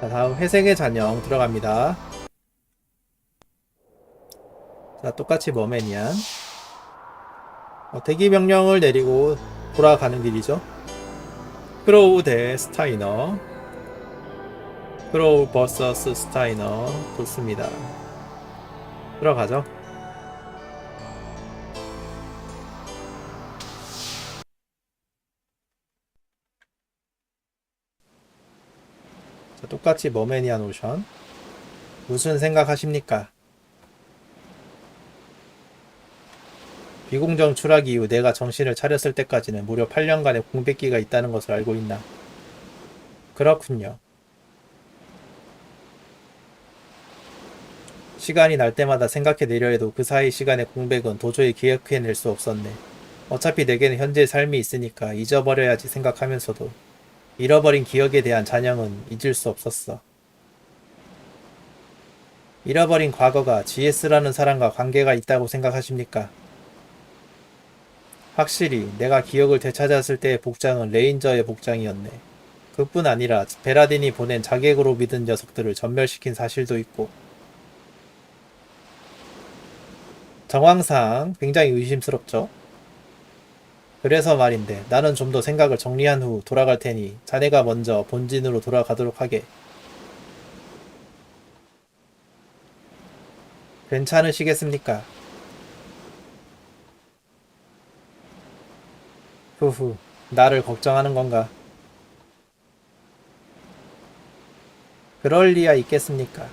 자, 다음 회생의 잔영 들어갑니다. 자, 똑같이 머메니안. 어, 대기 명령을 내리고 돌아가는 길이죠. 크로우 대 스타이너. 크로우 vs 스타이너. 좋습니다. 들어가죠. 자, 똑같이 머메니안 오션. 무슨 생각하십니까? 비공정 추락 이후 내가 정신을 차렸을 때까지는 무려 8년간의 공백기가 있다는 것을 알고 있나? 그렇군요. 시간이 날 때마다 생각해 내려 해도 그 사이 시간의 공백은 도저히 기억해낼 수 없었네. 어차피 내게는 현재의 삶이 있으니까 잊어버려야지 생각하면서도 잃어버린 기억에 대한 잔영은 잊을 수 없었어. 잃어버린 과거가 GS라는 사람과 관계가 있다고 생각하십니까? 확실히 내가 기억을 되찾았을 때의 복장은 레인저의 복장이었네. 그뿐 아니라 베라딘이 보낸 자객으로 믿은 녀석들을 전멸시킨 사실도 있고 정황상 굉장히 의심스럽죠? 그래서 말인데 나는 좀 더 생각을 정리한 후 돌아갈 테니 자네가 먼저 본진으로 돌아가도록 하게. 괜찮으시겠습니까? 후후, 나를 걱정하는 건가? 그럴 리야 있겠습니까?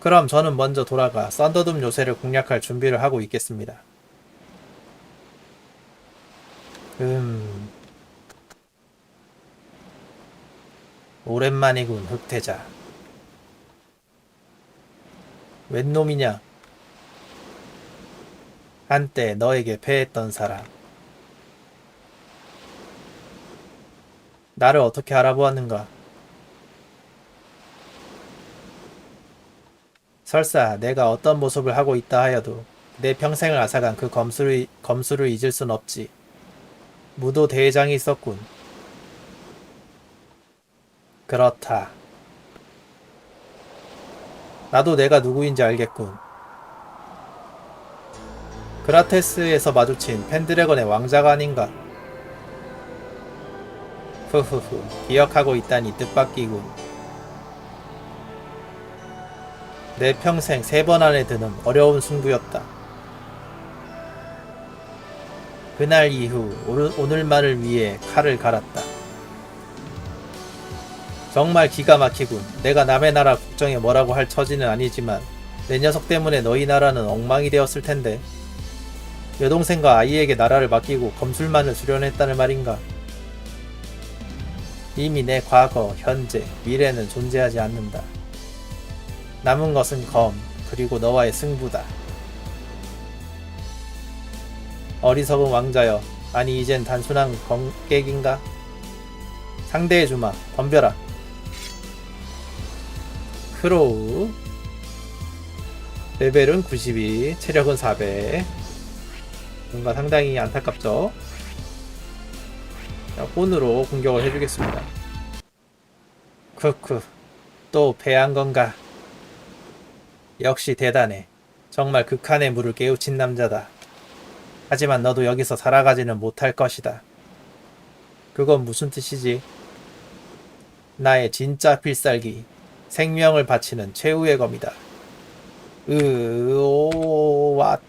그럼 저는 먼저 돌아가 썬더둠 요새를 공략할 준비를 하고 있겠습니다. 음. 오랜만이군, 흑태자. 웬 놈이냐? 한때 너에게 패했던 사람. 나를 어떻게 알아보았는가? 설사 내가 어떤 모습을 하고 있다 하여도 내 평생을 앗아간 그 검수를, 검수를 잊을 순 없지. 무도 대회장이 있었군. 그렇다. 나도 내가 누구인지 알겠군. 그라테스에서 마주친 펜드래건의 왕자가 아닌가? 후후후, 기억하고 있다니 뜻밖이군. 내 평생 세 번 안에 드는 어려운 승부였다. 그날 이후 오늘, 오늘만을 위해 칼을 갈았다. 정말 기가 막히군. 내가 남의 나라 국정에 뭐라고 할 처지는 아니지만 내 녀석 때문에 너희 나라는 엉망이 되었을 텐데. 여동생과 아이에게 나라를 맡기고 검술만을 수련했다는 말인가? 이미 내 과거, 현재, 미래는 존재하지 않는다. 남은 것은 검, 그리고 너와의 승부다. 어리석은 왕자여, 아니 이젠 단순한 검객인가? 상대해주마, 덤벼라. 크로우. 레벨은 92, 체력은 400. 뭔가 상당히 안타깝죠? 자, 혼으로 공격을 해주겠습니다. 크크, 또 패한 건가? 역시 대단해. 정말 극한의 물을 깨우친 남자다. 하지만 너도 여기서 살아가지는 못할 것이다. 그건 무슨 뜻이지? 나의 진짜 필살기, 생명을 바치는 최후의 검이다. 으오, 와.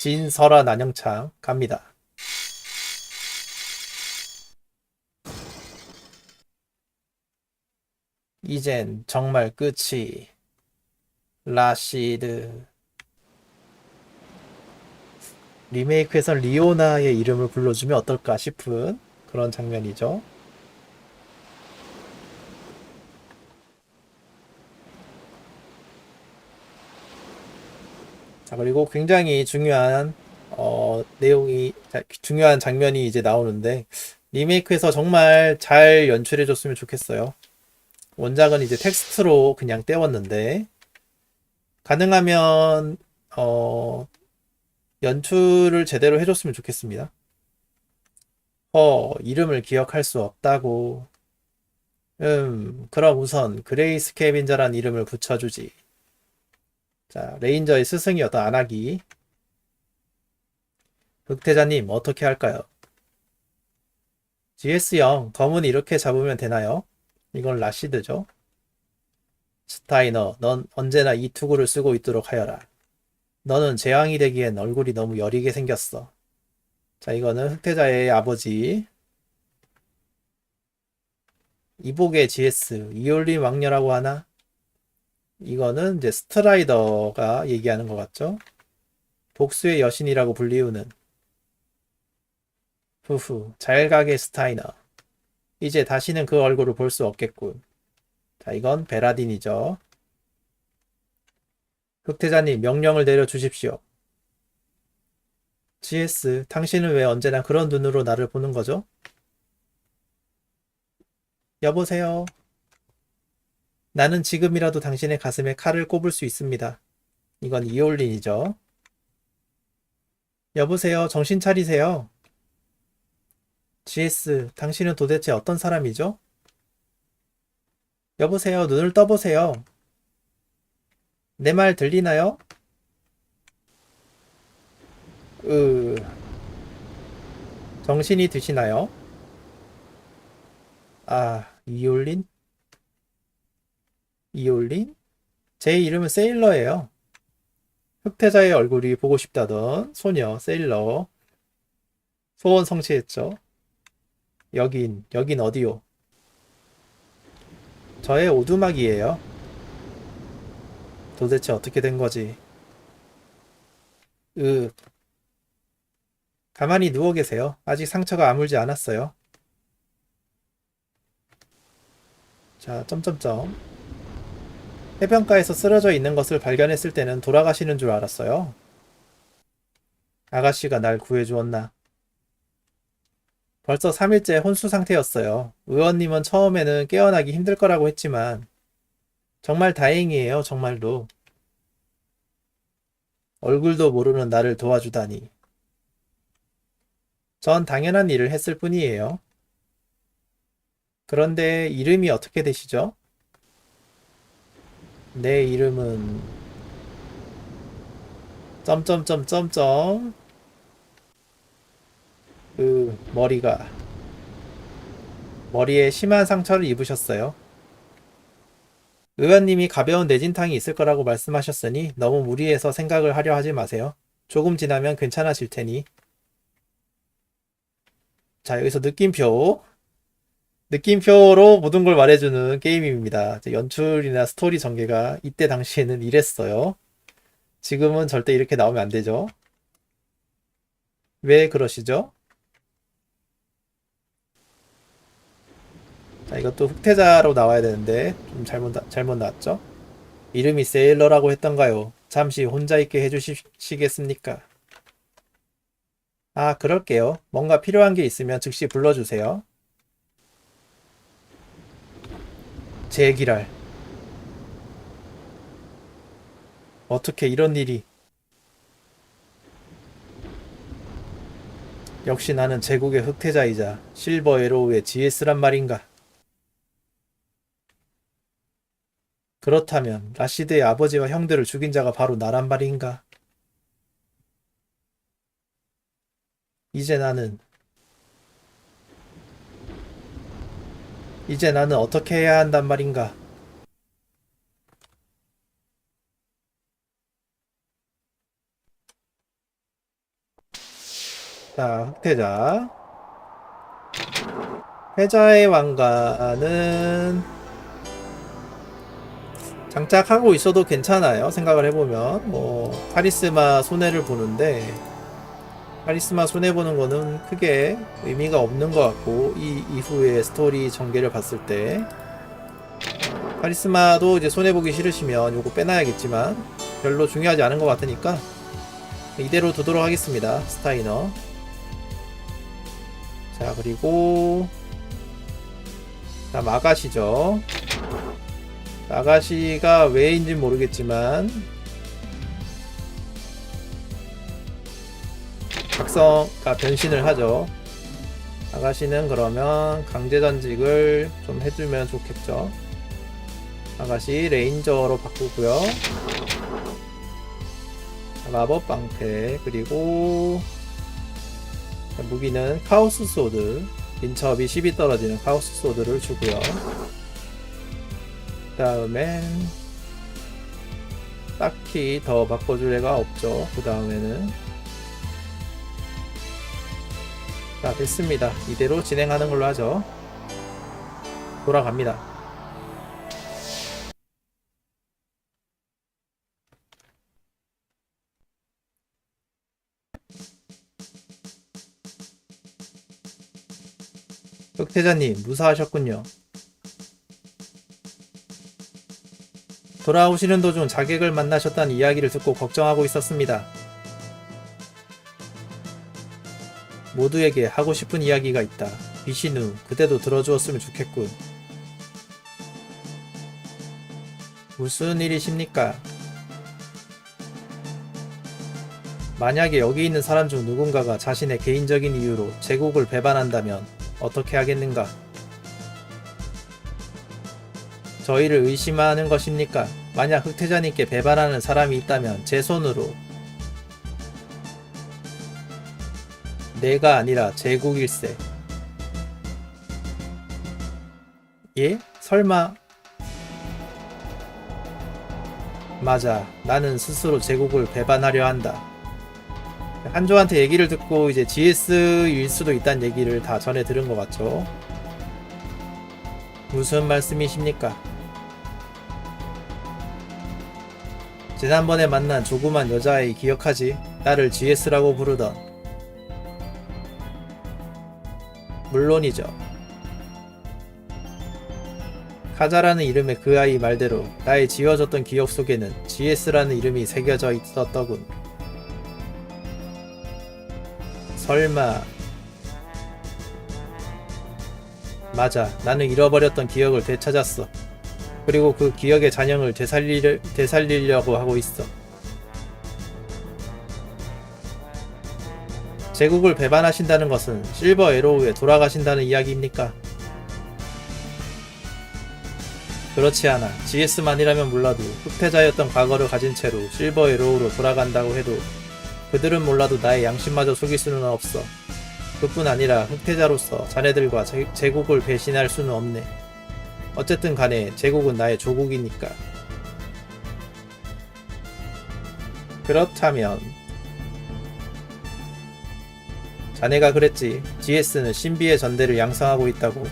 진설아 난영창 갑니다. 이젠 정말 끝이 라시드 리메이크에선 리오나의 이름을 불러주면 어떨까 싶은 그런 장면이죠. 자 그리고 굉장히 중요한 어, 내용이 자, 중요한 장면이 이제 나오는데 리메이크에서 정말 잘 연출해 줬으면 좋겠어요. 원작은 이제 텍스트로 그냥 떼웠는데 가능하면 어, 연출을 제대로 해줬으면 좋겠습니다. 허, 이름을 기억할 수 없다고. 음, 그럼 우선 그레이스 캐빈저란 이름을 붙여주지. 자, 레인저의 스승이었던 안하기. 흑태자님, 어떻게 할까요? GS0, 검은 이렇게 잡으면 되나요? 이건 라시드죠. 스타이너, 넌 언제나 이 투구를 쓰고 있도록 하여라. 너는 재앙이 되기엔 얼굴이 너무 여리게 생겼어. 자, 이거는 흑태자의 아버지. 이복의 GS, 이올린 왕녀라고 하나? 이거는 이제 스트라이더가 얘기하는 것 같죠? 복수의 여신이라고 불리우는. 후후, 잘 가게 스타이너. 이제 다시는 그 얼굴을 볼 수 없겠군. 자, 이건 베라딘이죠. 흑태자님, 명령을 내려 주십시오. GS, 당신은 왜 언제나 그런 눈으로 나를 보는 거죠? 여보세요. 나는 지금이라도 당신의 가슴에 칼을 꼽을 수 있습니다. 이건 이올린이죠. 여보세요. 정신 차리세요. GS, 당신은 도대체 어떤 사람이죠? 여보세요. 눈을 떠보세요. 내 말 들리나요? 으, 정신이 드시나요? 아, 이올린? 이올린? 제 이름은 세일러예요. 흑태자의 얼굴이 보고 싶다던 소녀 세일러. 소원 성취했죠. 여긴, 여긴 어디요? 저의 오두막이에요. 도대체 어떻게 된 거지? 으, 가만히 누워 계세요. 아직 상처가 아물지 않았어요. 자, 점점점. 해변가에서 쓰러져 있는 것을 발견했을 때는 돌아가시는 줄 알았어요. 아가씨가 날 구해주었나. 벌써 3일째 혼수 상태였어요. 의원님은 처음에는 깨어나기 힘들 거라고 했지만, 정말 다행이에요, 정말로. 얼굴도 모르는 나를 도와주다니. 전 당연한 일을 했을 뿐이에요. 그런데 이름이 어떻게 되시죠? 내 이름은 점점점점점 그 머리가 머리에 심한 상처를 입으셨어요. 의원님이 가벼운 뇌진탕이 있을 거라고 말씀하셨으니 너무 무리해서 생각을 하려 하지 마세요. 조금 지나면 괜찮아질 테니. 자, 여기서 느낌표. 느낌표로 모든 걸 말해주는 게임입니다. 연출이나 스토리 전개가 이때 당시에는 이랬어요. 지금은 절대 이렇게 나오면 안 되죠. 왜 그러시죠? 자, 이것도 흑태자로 나와야 되는데 좀 잘못 나- 잘못 나왔죠? 이름이 세일러라고 했던가요? 잠시 혼자 있게 해주시겠습니까? 아, 그럴게요. 뭔가 필요한 게 있으면 즉시 불러주세요. 제기랄. 어떻게 이런 일이. 역시 나는 제국의 흑태자이자 실버 에로우의 GS란 말인가. 그렇다면 라시드의 아버지와 형들을 죽인 자가 바로 나란 말인가? 이제 나는 이제 나는 어떻게 해야 한단 말인가? 자, 흑태자. 패자의 왕가는 장착하고 있어도 괜찮아요. 생각을 해보면. 뭐, 카리스마 손해를 보는데, 카리스마 손해 보는 거는 크게 의미가 없는 것 같고, 이 이후의 스토리 전개를 봤을 때, 카리스마도 이제 손해 보기 싫으시면 요거 빼놔야겠지만, 별로 중요하지 않은 것 같으니까, 이대로 두도록 하겠습니다. 스타이너. 자, 그리고, 자, 마가시죠. 아가씨가 왜인지 모르겠지만 각성가 변신을 하죠. 아가씨는 그러면 강제전직을 좀 해주면 좋겠죠. 아가씨 레인저로 바꾸고요. 마법 방패 그리고 무기는 카오스 소드 인첩이 10이 떨어지는 카오스 소드를 주고요. 그 다음엔 딱히 더 바꿔줄 애가 없죠. 그 다음에는 자 됐습니다. 이대로 진행하는 걸로 하죠. 돌아갑니다. 흑태자님 무사하셨군요. 돌아오시는 도중 자객을 만나셨다는 이야기를 듣고 걱정하고 있었습니다. 모두에게 하고 싶은 이야기가 있다. 비시누, 그대도 들어주었으면 좋겠군. 무슨 일이십니까? 만약에 여기 있는 사람 중 누군가가 자신의 개인적인 이유로 제국을 배반한다면 어떻게 하겠는가? 저희를 의심하는 것입니까? 만약 흑태자님께 배반하는 사람이 있다면 제 손으로 내가 아니라 제국일세. 예? 설마? 맞아. 나는 스스로 제국을 배반하려 한다. 한조한테 얘기를 듣고 이제 GS일 수도 있다는 얘기를 다 전해 들은 것 같죠. 무슨 말씀이십니까? 지난번에 만난 조그만 여자아이 기억하지? 나를 GS라고 부르던. 물론이죠. 카자라는 이름의 그 아이 말대로 나의 지워졌던 기억 속에는 GS라는 이름이 새겨져 있었더군. 설마 맞아 나는 잃어버렸던 기억을 되찾았어 그리고 그 기억의 잔영을 되살리, 되살리려고 하고 있어 제국을 배반하신다는 것은 실버 에로우에 돌아가신다는 이야기입니까? 그렇지 않아 GS만이라면 몰라도 흑태자였던 과거를 가진 채로 실버 에로우로 돌아간다고 해도 그들은 몰라도 나의 양심마저 속일 수는 없어. 그뿐 아니라 흑태자로서 자네들과 제, 제국을 배신할 수는 없네. 어쨌든 간에 제국은 나의 조국이니까. 그렇다면 자네가 그랬지. GS는 신비의 전대를 양성하고 있다고.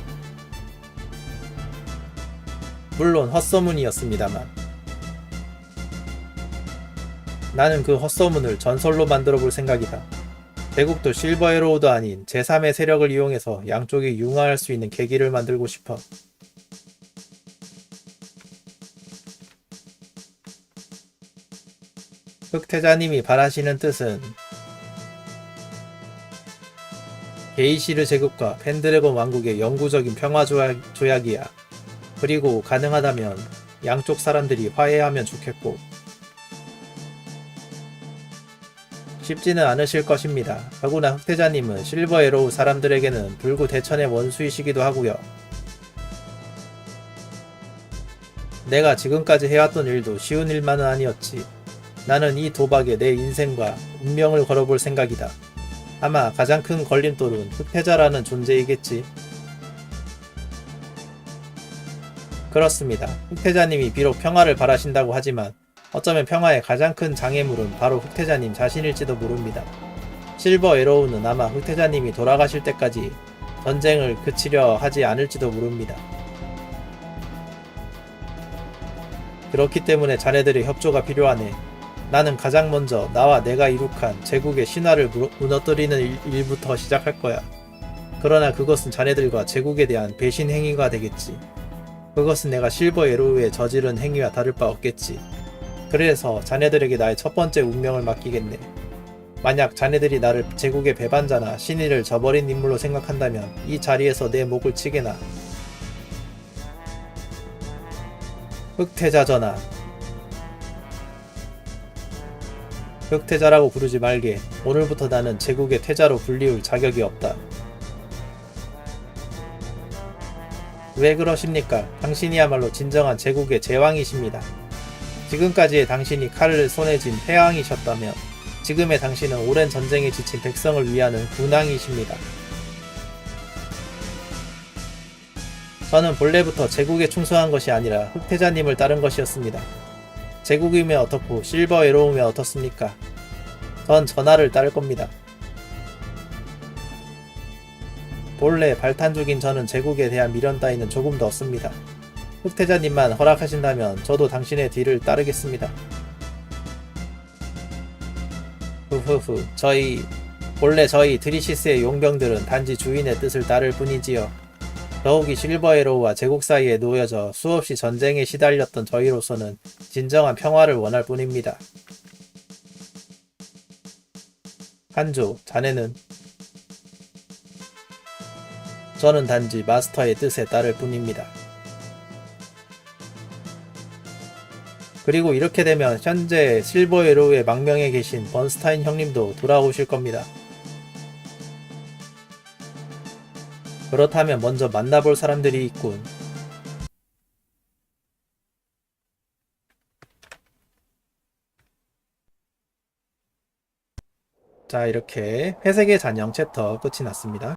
물론 헛소문이었습니다만. 나는 그 헛소문을 전설로 만들어 볼 생각이다. 대국도 실버 에로우도 아닌 제3의 세력을 이용해서 양쪽이 융화할 수 있는 계기를 만들고 싶어. 흑태자님이 바라시는 뜻은 게이시르 제국과 펜드래곤 왕국의 영구적인 평화 조약, 조약이야. 그리고 가능하다면 양쪽 사람들이 화해하면 좋겠고 쉽지는 않으실 것입니다. 더구나 흑태자님은 실버 에로우 사람들에게는 불구 대천의 원수이시기도 하고요. 내가 지금까지 해왔던 일도 쉬운 일만은 아니었지. 나는 이 도박에 내 인생과 운명을 걸어볼 생각이다. 아마 가장 큰 걸림돌은 흑태자라는 존재이겠지. 그렇습니다. 흑태자님이 비록 평화를 바라신다고 하지만 어쩌면 평화의 가장 큰 장애물은 바로 흑태자님 자신일지도 모릅니다. 실버 에로우는 아마 흑태자님이 돌아가실 때까지 전쟁을 그치려 하지 않을지도 모릅니다. 그렇기 때문에 자네들의 협조가 필요하네. 나는 가장 먼저 나와 내가 이룩한 제국의 신화를 무너뜨리는 일 부터 시작할 거야. 그러나 그것은 자네들과 제국에 대한 배신 행위가 되겠지. 그것은 내가 실버 에로우에 저지른 행위와 다를 바 없겠지. 그래서 자네들에게 나의 첫 번째 운명을 맡기겠네. 만약 자네들이 나를 제국의 배반자나 신의를 저버린 인물로 생각한다면 이 자리에서 내 목을 치게나. 흑태자 전하. 흑태자라고 부르지 말게. 오늘부터 나는 제국의 태자로 불리울 자격이 없다. 왜 그러십니까? 당신이야말로 진정한 제국의 제왕이십니다. 지금까지의 당신이 칼을 손에 쥔 패왕이셨다면 지금의 당신은 오랜 전쟁에 지친 백성을 위하는 군왕이십니다. 저는 본래부터 제국에 충성한 것이 아니라 흑태자님을 따른 것이었습니다. 제국이면 어떻고 실버 에로우면 어떻습니까? 전 전하를 따를 겁니다. 본래 발탄족인 저는 제국에 대한 미련 따위는 조금도 없습니다. 흑태자님만 허락하신다면 저도 당신의 뒤를 따르겠습니다. 후후후 저희 본래 저희 드리시스의 용병들은 단지 주인의 뜻을 따를 뿐이지요. 더욱이 실버에로우와 제국 사이에 놓여져 수없이 전쟁에 시달렸던 저희로서는 진정한 평화를 원할 뿐입니다. 한조, 자네는 저는 단지 마스터의 뜻에 따를 뿐입니다. 그리고 이렇게 되면 현재 실버에로우의 망명에 계신 번스타인 형님도 돌아오실 겁니다. 그렇다면 먼저 만나볼 사람들이 있군. 자, 이렇게 회색의 잔영 챕터 끝이 났습니다.